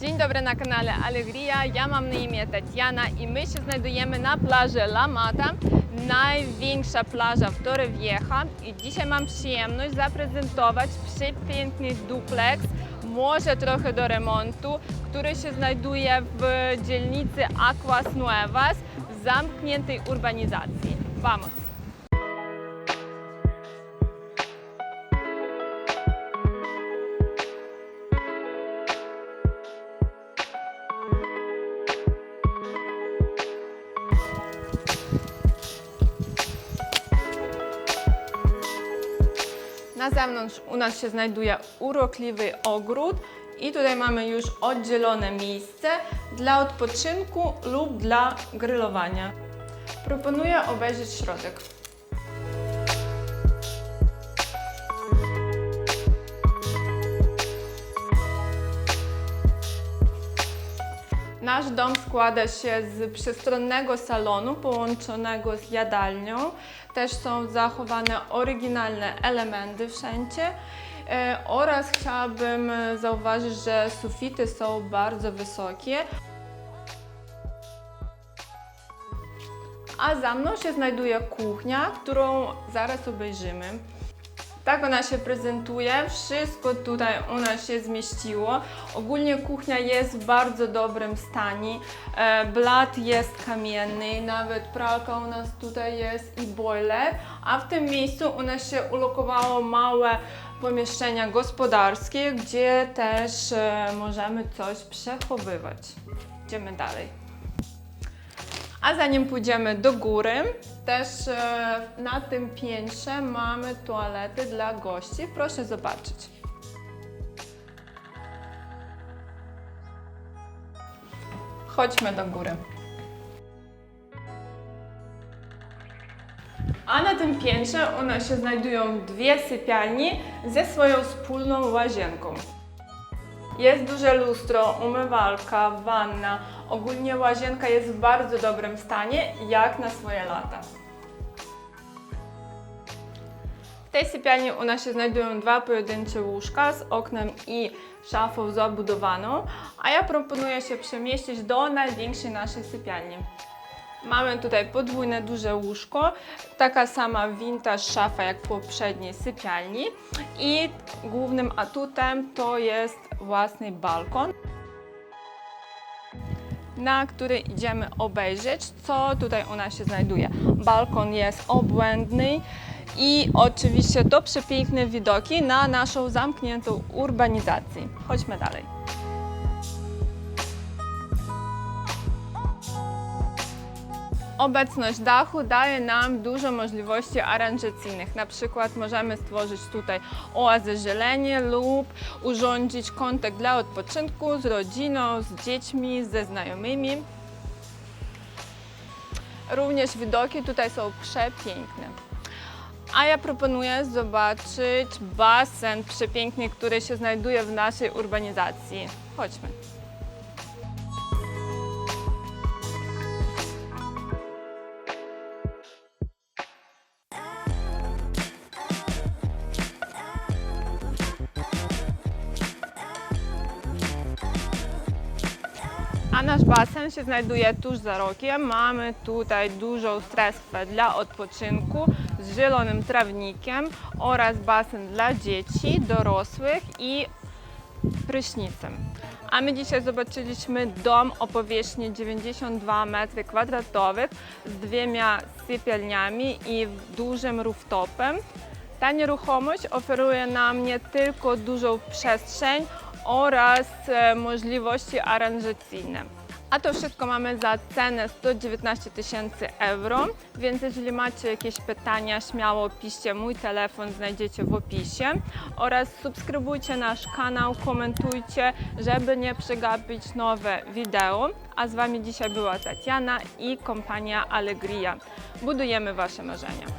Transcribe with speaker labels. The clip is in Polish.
Speaker 1: Dzień dobry na kanale Allegria. Ja mam na imię Tatiana i my się znajdujemy na plaży La Mata, największa plaża w Torrevieja i dzisiaj mam przyjemność zaprezentować przepiękny duplex, może trochę do remontu, który się znajduje w dzielnicy Aquas Nuevas w zamkniętej urbanizacji. Vamos! Na zewnątrz u nas się znajduje urokliwy ogród i tutaj mamy już oddzielone miejsce dla odpoczynku lub dla grillowania. Proponuję obejrzeć środek. Nasz dom składa się z przestronnego salonu połączonego z jadalnią. Też są zachowane oryginalne elementy wszędzie. E, oraz chciałabym zauważyć, że sufity są bardzo wysokie. A za mną się znajduje kuchnia, którą zaraz obejrzymy. Tak ona się prezentuje, wszystko tutaj u nas się zmieściło. Ogólnie kuchnia jest w bardzo dobrym stanie. E, Blat jest kamienny, nawet pralka u nas tutaj jest i boiler, a w tym miejscu u nas się ulokowało małe pomieszczenia gospodarskie, gdzie też e, możemy coś przechowywać. Idziemy dalej. A zanim pójdziemy do góry, też e, na tym piętrze mamy toalety dla gości. Proszę zobaczyć. Chodźmy do góry. A na tym piętrze u nas się znajdują dwie sypialnie ze swoją wspólną łazienką. Jest duże lustro, umywalka, wanna. Ogólnie łazienka jest w bardzo dobrym stanie, jak na swoje lata. W tej sypialni u nas się znajdują dwa pojedyncze łóżka z oknem i szafą zabudowaną, a ja proponuję się przemieścić do największej naszej sypialni. Mamy tutaj podwójne duże łóżko, taka sama vintage szafa jak w poprzedniej sypialni i głównym atutem to jest własny balkon, na który idziemy obejrzeć, co tutaj u nas się znajduje. Balkon jest obłędny i oczywiście to przepiękne widoki na naszą zamkniętą urbanizację. Chodźmy dalej. Obecność dachu daje nam dużo możliwości aranżacyjnych. Na przykład możemy stworzyć tutaj oazę zieleni lub urządzić kątek dla odpoczynku z rodziną, z dziećmi, ze znajomymi. Również widoki tutaj są przepiękne. A ja proponuję zobaczyć basen przepiękny, który się znajduje w naszej urbanizacji. Chodźmy. A nasz basen się znajduje tuż za rogiem. Mamy tutaj dużą strefę dla odpoczynku z zielonym trawnikiem oraz basen dla dzieci, dorosłych i prysznicem. A my dzisiaj zobaczyliśmy dom o powierzchni 92 m2 z dwiema sypialniami i dużym rooftopem. Ta nieruchomość oferuje nam nie tylko dużą przestrzeń oraz e, możliwości aranżacyjne. A to wszystko mamy za cenę 119 tysięcy euro, więc jeżeli macie jakieś pytania, śmiało piszcie mój telefon, znajdziecie w opisie oraz subskrybujcie nasz kanał, komentujcie, żeby nie przegapić nowe wideo. A z Wami dzisiaj była Tatiana i kompania Allegria. Budujemy Wasze marzenia.